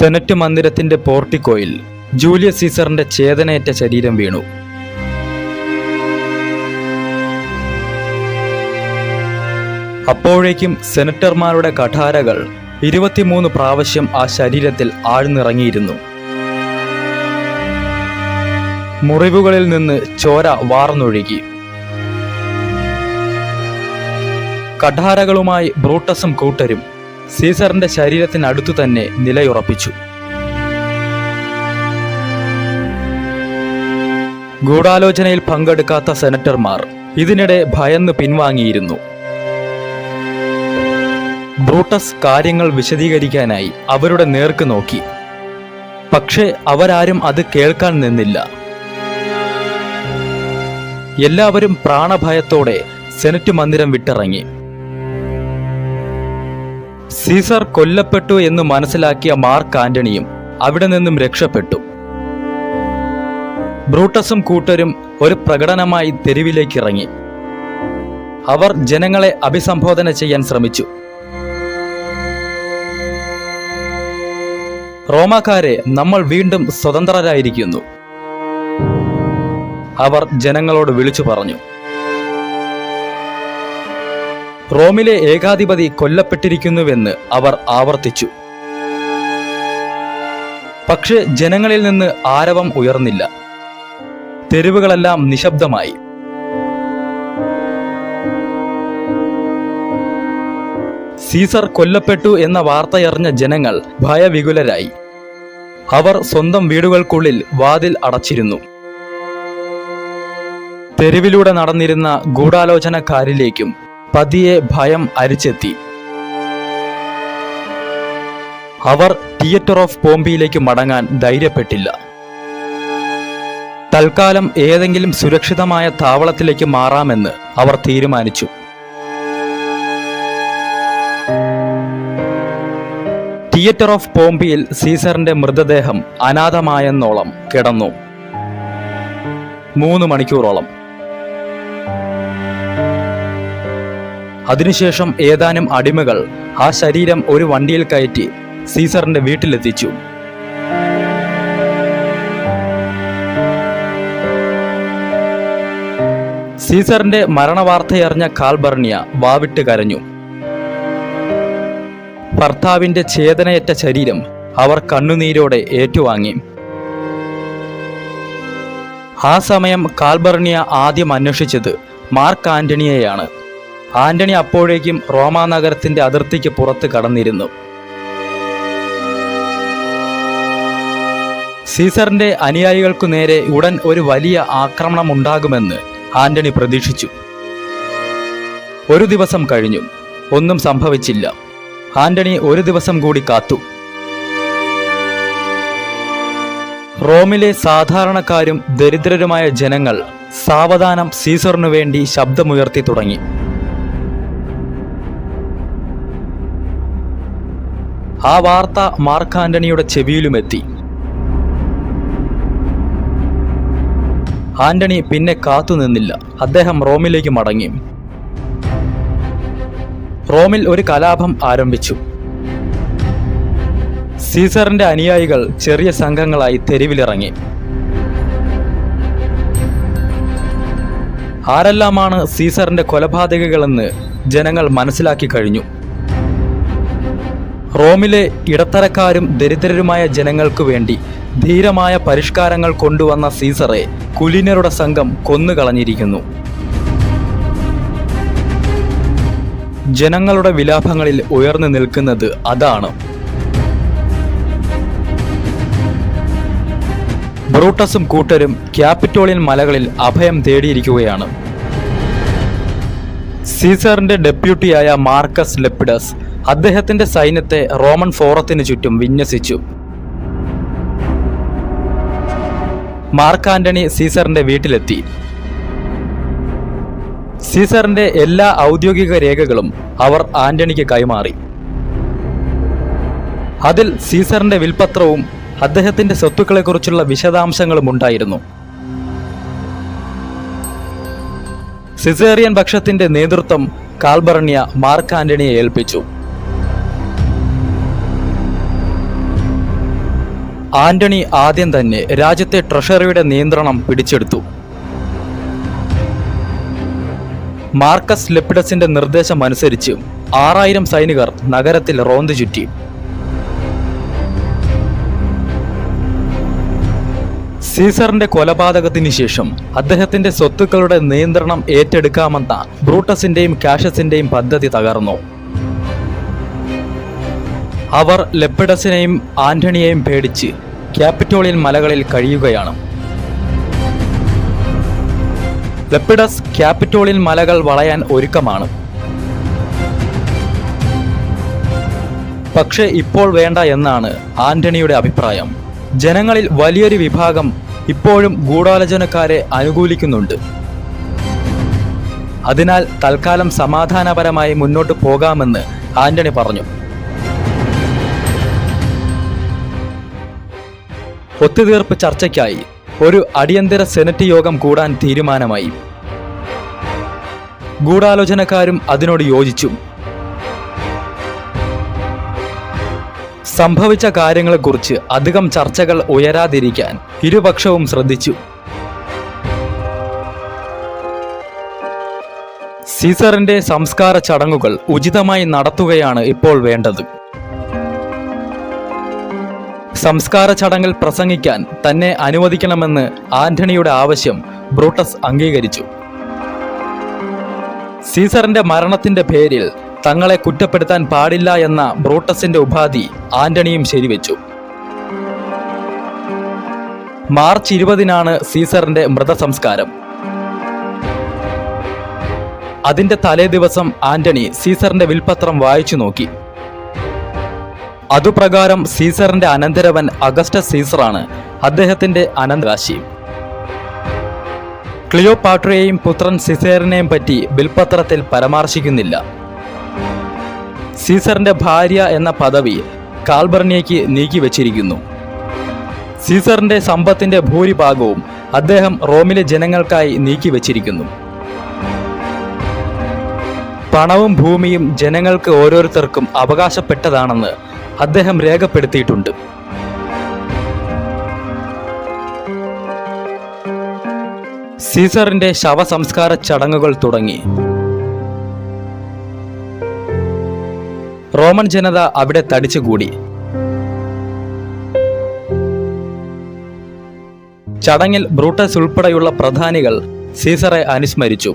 Senate മന്ദിരത്തിന്റെ പോർട്ടിക്കോയിൽ Julius സീസറിന്റെ ചേതനയേറ്റ ശരീരം വീണു. അപ്പോഴേക്കും സെനറ്റർമാരുടെ കഠാരകൾ ഇരുപത്തിമൂന്ന് പ്രാവശ്യം ആ ശരീരത്തിൽ ആഴ്ന്നിറങ്ങിയിരുന്നു. മുറിവുകളിൽ നിന്ന് ചോര വാർന്നൊഴുകി. കഠാരകളുമായി ബ്രൂട്ടസും കൂട്ടരും സീസറിന്റെ ശരീരത്തിനടുത്തു തന്നെ നിലയുറപ്പിച്ചു. ഗൂഢാലോചനയിൽ പങ്കെടുക്കാത്ത സെനറ്റർമാർ ഇതിനിടെ ഭയന്ന് പിൻവാങ്ങിയിരുന്നു. ബ്രൂട്ടസ് കാര്യങ്ങൾ വിശദീകരിക്കാനായി അവരുടെ നേർക്ക് നോക്കി. പക്ഷേ അവരാരും അത് കേൾക്കാൻ നിന്നില്ല. എല്ലാവരും പ്രാണഭയത്തോടെ സെനറ്റ് മന്ദിരം വിട്ടിറങ്ങി. സീസർ കൊല്ലപ്പെട്ടു എന്ന് മനസ്സിലാക്കിയ മാർക്ക് ആന്റണിയും അവിടെ നിന്നും രക്ഷപ്പെട്ടു. ബ്രൂട്ടസും കൂട്ടരും ഒരു പ്രകടനമായി തെരുവിലേക്ക് ഇറങ്ങി അവർ ജനങ്ങളെ അഭിസംബോധന ചെയ്യാൻ ശ്രമിച്ചു. റോമാക്കാരെ നമ്മൾ വീണ്ടും സ്വതന്ത്രരായിരിക്കുന്നു. അവർ ജനങ്ങളോട് വിളിച്ചു പറഞ്ഞു. റോമിലെ ഏകാധിപതി കൊല്ലപ്പെട്ടിരിക്കുന്നുവെന്ന് അവർ ആവർത്തിച്ചു. പക്ഷെ ജനങ്ങളിൽ നിന്ന് ആരവം ഉയർന്നില്ല. തെരുവുകളെല്ലാം നിശബ്ദമായി. സീസർ കൊല്ലപ്പെട്ടു എന്ന വാർത്തയറിഞ്ഞ ജനങ്ങൾ ഭയവികുലരായി. അവർ സ്വന്തം വീടുകൾക്കുള്ളിൽ വാതിൽ അടച്ചിരുന്നു. തെരുവിലൂടെ നടന്നിരുന്ന ഗൂഢാലോചനക്കാരിലേക്കും പതിയെ ഭയം അരിച്ചെത്തി. അവർ തിയേറ്റർ ഓഫ് ബോംബെയിലേക്ക് മടങ്ങാൻ ധൈര്യപ്പെട്ടില്ല. തൽക്കാലം ഏതെങ്കിലും സുരക്ഷിതമായ താവളത്തിലേക്ക് മാറാമെന്ന് അവർ തീരുമാനിച്ചു. തിയേറ്റർ ഓഫ് ബോംബെയിൽ സീസറിന്റെ മൃതദേഹം അനാഥമായെന്നോളം കിടന്നു. മൂന്ന് മണിക്കൂറോളം. അതിനുശേഷം ഏതാനും അടിമകൾ ആ ശരീരം ഒരു വണ്ടിയിൽ കയറ്റി സീസറിന്റെ വീട്ടിലെത്തിച്ചു. സീസറിന്റെ മരണവാർത്തയറിഞ്ഞ കാൽബർണിയ വാവിട്ട് കരഞ്ഞു. ഭർത്താവിന്റെ ഛേദനയറ്റ ശരീരം അവർ കണ്ണുനീരോടെ ഏറ്റുവാങ്ങി. ആ സമയം കാൽബർണിയ ആദ്യം അന്വേഷിച്ചത് മാർക്ക് ആന്റണിയെയാണ്. ആന്റണി അപ്പോഴേക്കും റോമാ നഗരത്തിന്റെ അതിർത്തിക്ക് പുറത്ത് കടന്നിരുന്നു. സീസറിന്റെ അനുയായികൾക്കു നേരെ ഉടൻ ഒരു വലിയ ആക്രമണം ആക്രമണമുണ്ടാകുമെന്ന് ആന്റണി പ്രതീക്ഷിച്ചു. ഒരു ദിവസം കഴിഞ്ഞു. ഒന്നും സംഭവിച്ചില്ല. ആന്റണി ഒരു ദിവസം കൂടി കാത്തു. റോമിലെ സാധാരണക്കാരും ദരിദ്രരുമായ ജനങ്ങൾ സാവധാനം സീസറിനു വേണ്ടി ശബ്ദമുയർത്തി തുടങ്ങി. ആ വാർത്ത മാർക്ക് ആന്റണിയുടെ ചെവിയിലുമെത്തി. ആന്റണി പിന്നെ കാത്തുനിന്നില്ല അദ്ദേഹം റോമിലേക്ക് മടങ്ങി. റോമിൽ ഒരു കലാപം ആരംഭിച്ചു. സീസറിന്റെ അനുയായികൾ ചെറിയ സംഘങ്ങളായി തെരുവിലിറങ്ങി. ആരെല്ലാമാണ് സീസറിന്റെ കൊലപാതകകളെന്ന് ജനങ്ങൾ മനസ്സിലാക്കി കഴിഞ്ഞു. റോമിലെ ഇടത്തരക്കാരും ദരിദ്രരുമായ ജനങ്ങൾക്കു വേണ്ടി ധീരമായ പരിഷ്കാരങ്ങൾ കൊണ്ടുവന്ന സീസറെ കുലിനരുടെ സംഘം കൊന്നുകളഞ്ഞിരിക്കുന്നു. ജനങ്ങളുടെ വിലാപങ്ങളിൽ ഉയർന്നു നിൽക്കുന്നത് അതാണ്. ബ്രൂട്ടസും കൂട്ടരും ക്യാപിറ്റോളിയൻ മലകളിൽ അഭയം തേടിയിരിക്കുകയാണ്. സീസറിന്റെ ഡെപ്യൂട്ടിയായ മാർക്കസ് ലെപ്പിഡസ് അദ്ദേഹത്തിന്റെ സൈന്യത്തെ റോമൻ ഫോറത്തിനു ചുറ്റും വിന്യസിച്ചു. മാർക്ക് ആന്റണി സീസറിന്റെ വീട്ടിലെത്തി. സീസറിന്റെ എല്ലാ ഔദ്യോഗിക രേഖകളും അവർ ആന്റണിക്ക് കൈമാറി. അതിൽ സീസറിന്റെ വിൽപത്രവും അദ്ദേഹത്തിന്റെ സ്വത്തുക്കളെക്കുറിച്ചുള്ള വിശദാംശങ്ങളും ഉണ്ടായിരുന്നു. സിസേറിയൻ പക്ഷത്തിന്റെ നേതൃത്വം കാൽബർണിയ മാർക്ക് ആന്റണിയെ ഏൽപ്പിച്ചു. ആന്റണി ആദ്യം തന്നെ രാജ്യത്തെ ട്രഷറിയുടെ നിയന്ത്രണം പിടിച്ചെടുത്തു. മാർക്കസ് ലെപ്പിഡസിന്റെ നിർദ്ദേശം അനുസരിച്ച് ആറായിരം സൈനികർ നഗരത്തിൽ റോന്തു ചുറ്റി. സീസറിന്റെ കൊലപാതകത്തിന് ശേഷം അദ്ദേഹത്തിന്റെ സ്വത്തുക്കളുടെ നിയന്ത്രണം ഏറ്റെടുക്കാമെന്ന ബ്രൂട്ടസിന്റെയും കാഷസിന്റെയും പദ്ധതി തകർന്നു. അവർ ലെപ്പിഡസിനെയും ആന്റണിയെയും പേടിച്ച് ക്യാപിറ്റോളിയൻ മലകളിൽ കഴിയുകയാണ്. ലെപ്പിഡസ് ക്യാപിറ്റോളിയൻ മലകൾ വളയാൻ ഒരുക്കമാണ്. പക്ഷേ ഇപ്പോൾ വേണ്ട എന്നാണ് ആന്റണിയുടെ അഭിപ്രായം. ജനങ്ങളിൽ വലിയൊരു വിഭാഗം ഇപ്പോഴും ഗൂഢാലോചനക്കാരെ അനുകൂലിക്കുന്നുണ്ട്. അതിനാൽ തൽക്കാലം സമാധാനപരമായി മുന്നോട്ട് പോകാമെന്ന് ആന്റണി പറഞ്ഞു. ഒത്തുതീർപ്പ് ചർച്ചയ്ക്കായി ഒരു അടിയന്തര സെനറ്റ് യോഗം കൂടാൻ തീരുമാനമായി. ഗൂഢാലോചനക്കാരും അതിനോട് യോജിച്ചു. സംഭവിച്ച കാര്യങ്ങളെക്കുറിച്ച് അധികം ചർച്ചകൾ ഉയരാതിരിക്കാൻ ഇരുപക്ഷവും ശ്രദ്ധിച്ചു. സീസറിന്റെ സംസ്കാര ചടങ്ങുകൾ ഉചിതമായി നടത്തുകയാണ് ഇപ്പോൾ വേണ്ടത്. സംസ്കാര ചടങ്ങിൽ പ്രസംഗിക്കാൻ തന്നെ അനുവദിക്കണമെന്ന് ആന്റണിയുടെ ആവശ്യം ബ്രൂട്ടസ് അംഗീകരിച്ചു. സീസറിന്റെ മരണത്തിന്റെ പേരിൽ തങ്ങളെ കുറ്റപ്പെടുത്താൻ പാടില്ല എന്ന ബ്രൂട്ടസിന്റെ ഉപാധി ആന്റണിയും ശരിവെച്ചു. മാർച്ച് ഇരുപതിനാണ് സീസറിന്റെ മൃതസംസ്കാരം. അതിന്റെ തലേദിവസം ആന്റണി സീസറിന്റെ വിൽപത്രം വായിച്ചു നോക്കി. അതുപ്രകാരം സീസറിന്റെ അനന്തരവൻ അഗസ്റ്റ സീസറാണ് അദ്ദേഹത്തിന്റെ അനന്തരാശി. ക്ലിയോപാട്രയെയും പുത്രൻ സിസേറിനെയും പറ്റി ബിൽപത്രത്തിൽ പരാമർശിക്കുന്നില്ല. സീസറിന്റെ ഭാര്യ എന്ന പദവി കാൽബർണിയയ്ക്ക് നീക്കിവച്ചിരിക്കുന്നു സീസറിന്റെ സമ്പത്തിന്റെ ഭൂരിഭാഗവും അദ്ദേഹം റോമിലെ ജനങ്ങൾക്കായി നീക്കിവച്ചിരിക്കുന്നു പണവും ഭൂമിയും ജനങ്ങൾക്ക് ഓരോരുത്തർക്കും അവകാശപ്പെട്ടതാണെന്ന് അദ്ദേഹം രേഖപ്പെടുത്തിയിട്ടുണ്ട്. സീസറിന്റെ ശവസംസ്കാര ചടങ്ങുകൾ തുടങ്ങി. റോമൻ ജനത അവിടെ തടിച്ചുകൂടി. ചടങ്ങിൽ ബ്രൂട്ടസ് ഉൾപ്പെടെയുള്ള പ്രധാനികൾ സീസറെ അനുസ്മരിച്ചു.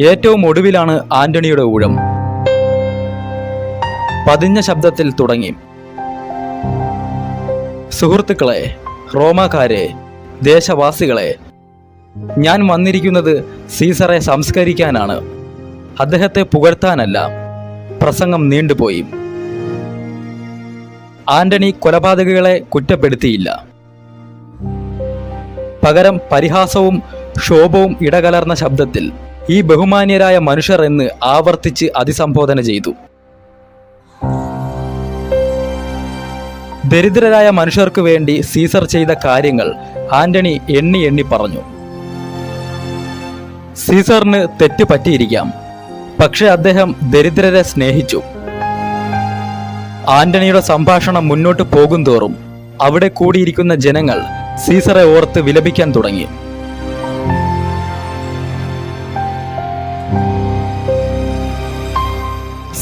ഏറ്റവും ഒടുവിലാണ് ആന്റണിയുടെ ഊഴം. പതിഞ്ഞ ശബ്ദത്തിൽ തുടങ്ങി. സുഹൃത്തുക്കളെ റോമാക്കാരെ ദേശവാസികളെ ഞാൻ വന്നിരിക്കുന്നത് സീസറെ സംസ്കരിക്കാനാണ്. അദ്ദേഹത്തെ പുകഴ്ത്താനല്ല പ്രസംഗം നീണ്ടുപോയി. ആന്റണി കൊലപാതകികളെ കുറ്റപ്പെടുത്തിയില്ല. പകരം പരിഹാസവും ക്ഷോഭവും ഇടകലർന്ന ശബ്ദത്തിൽ ഈ ബഹുമാന്യരായ മനുഷ്യർ എന്ന് ആവർത്തിച്ച് അതിസംബോധന ചെയ്തു. ദരിദ്രരായ മനുഷ്യർക്ക് വേണ്ടി സീസർ ചെയ്ത കാര്യങ്ങൾ ആന്റണി എണ്ണി എണ്ണി പറഞ്ഞു. സീസറിന് തെറ്റ് പറ്റിയിരിക്കാം. പക്ഷെ അദ്ദേഹം ദരിദ്രരെ സ്നേഹിച്ചു. ആന്റണിയുടെ സംഭാഷണം മുന്നോട്ട് പോകും തോറും അവിടെ കൂടിയിരിക്കുന്ന ജനങ്ങൾ സീസറെ ഓർത്ത് വിലപിക്കാൻ തുടങ്ങി.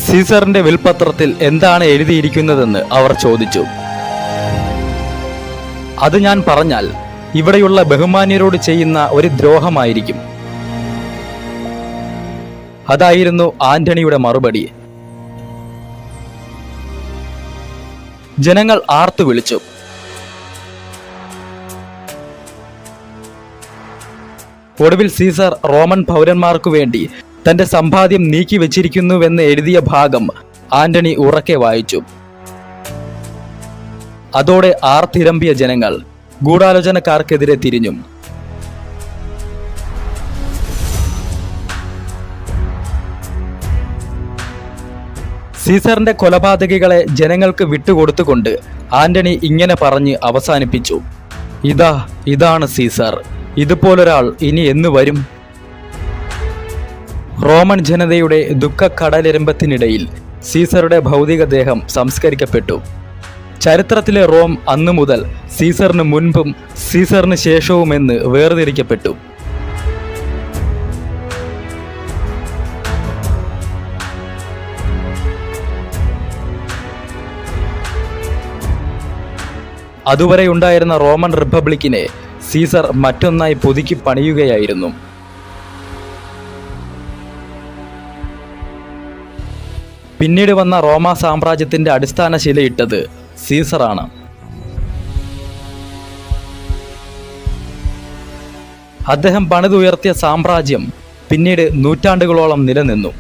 സീസറിന്റെ വിൽപത്രത്തിൽ എന്താണ് എഴുതിയിരിക്കുന്നതെന്ന് അവർ ചോദിച്ചു. അത് ഞാൻ പറഞ്ഞാൽ ഇവിടെയുള്ള ബഹുമാന്യരോട് ചെയ്യുന്ന ഒരു ദ്രോഹമായിരിക്കും. അതായിരുന്നു ആന്റണിയുടെ മറുപടി. ജനങ്ങൾ ആർത്തു വിളിച്ചു. ഒടുവിൽ സീസർ റോമൻ പൗരന്മാർക്കു വേണ്ടി തന്റെ സമ്പാദ്യം നീക്കി വെച്ചിരിക്കുന്നുവെന്ന് എഴുതിയ ഭാഗം ആന്റണി ഉറക്കെ വായിച്ചു. അതോടെ ആർത്തിരമ്പിയ ജനങ്ങൾ ഗൂഢാലോചനക്കാർക്കെതിരെ തിരിഞ്ഞു. സീസറിന്റെ കൊലപാതകികളെ ജനങ്ങൾക്ക് വിട്ടുകൊടുത്തുകൊണ്ട് ആന്റണി ഇങ്ങനെ പറഞ്ഞ് അവസാനിപ്പിച്ചു. ഇതാ ഇതാണ് സീസർ. ഇതുപോലൊരാൾ ഇനി എന്ന് വരും? റോമൻ ജനതയുടെ ദുഃഖ കടലിരമ്പത്തിനിടയിൽ സീസറുടെ ഭൗതികദേഹം സംസ്കരിക്കപ്പെട്ടു. ചരിത്രത്തിലെ റോം അന്നു മുതൽ സീസറിന് മുൻപും സീസറിന് ശേഷവുമെന്ന് വേർതിരിക്കപ്പെട്ടു. അതുവരെ ഉണ്ടായിരുന്ന റോമൻ റിപ്പബ്ലിക്കിനെ സീസർ മറ്റൊന്നായി പുതുക്കി പണിയുകയായിരുന്നു. പിന്നീട് വന്ന റോമ സാമ്രാജ്യത്തിന്റെ അടിസ്ഥാന ശിലയിട്ടത് സീസറാണ്. അദ്ദേഹം പണിതുയർത്തിയ സാമ്രാജ്യം പിന്നീട് നൂറ്റാണ്ടുകളോളം നിലനിന്നു.